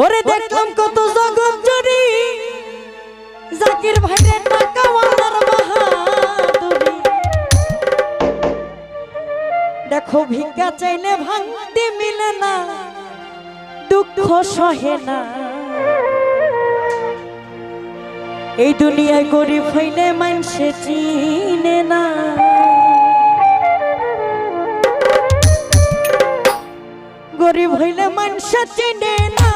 ওরে দেখলাম কত জগৎ জুড়ি। জাকির ভাইরে টাকা মারার বাহাদুরি। দেখো ভিক্ষা চাইলে ভাঙতে মিলে না, দুঃখ সহে না। এই দুনিয়ায় গরিব হইলে মানুষে চিনে না। গরিব হইলে মানুষে চিনে না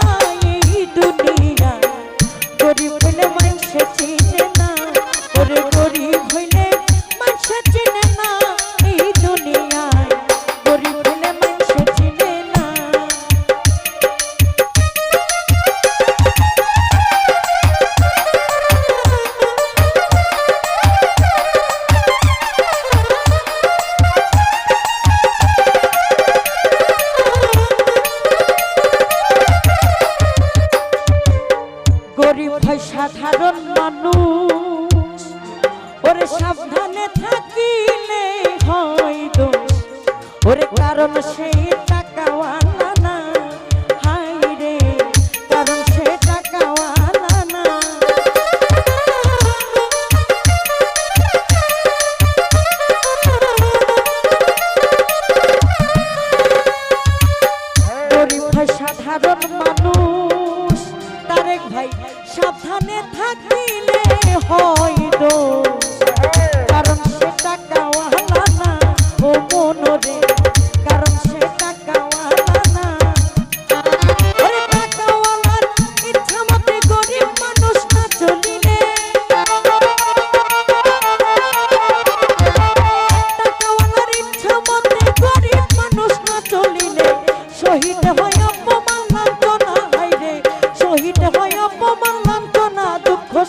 এই দুনিয়া। গরিব হইলে মানুষে চিনে ওরে সাবধানে থাকিলে হয় দোষ। ওরে কারণ সেই টাকাওয়ালা না। হাই রে, কারণ সে টাকাওয়ালা না। সাধারণ মানুষ। তারেক ভাই, সাবধানে থাকিলে হয় দোষ।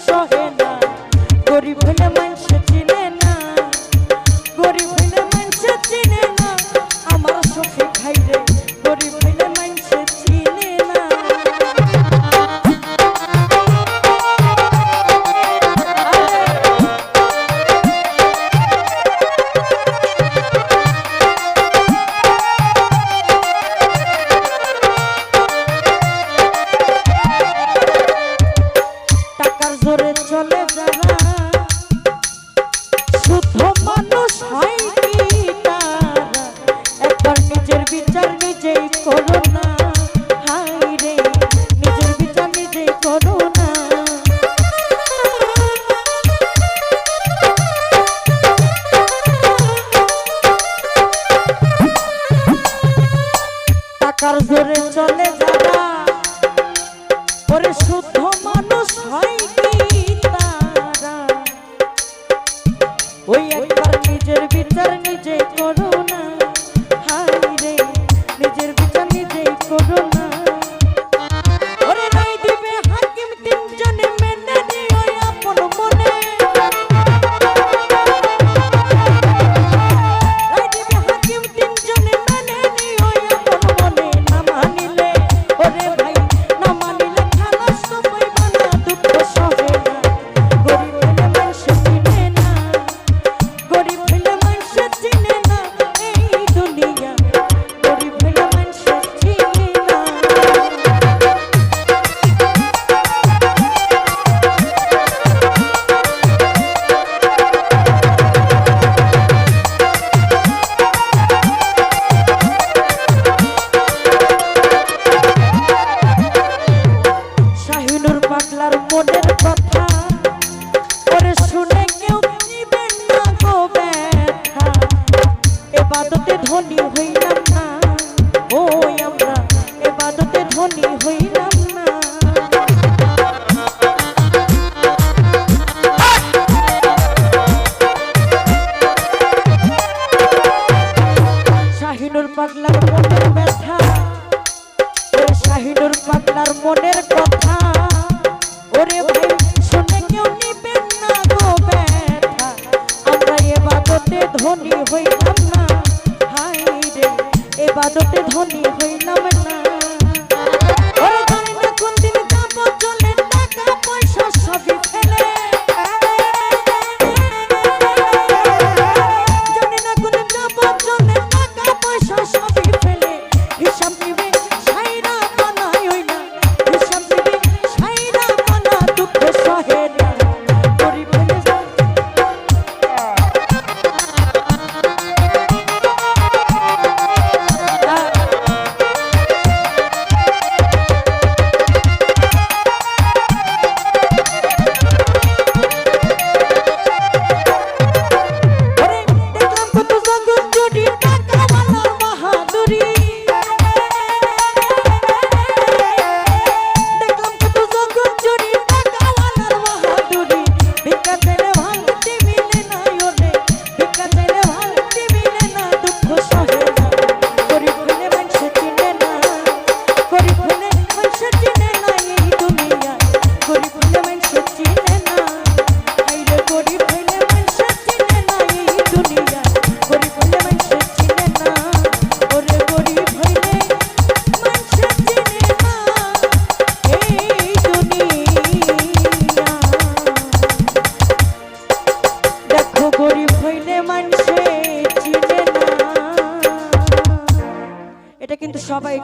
show. আশার জোরে চলে হইলাম না। মনের ব্যথা ওরে শাহিনুর মনের কথা ওরে শুনে কেউ নিবেন ধনী হইলাম না হাই রে, এ বাদতে ধনী হইলাম না। কিন্তু সবাই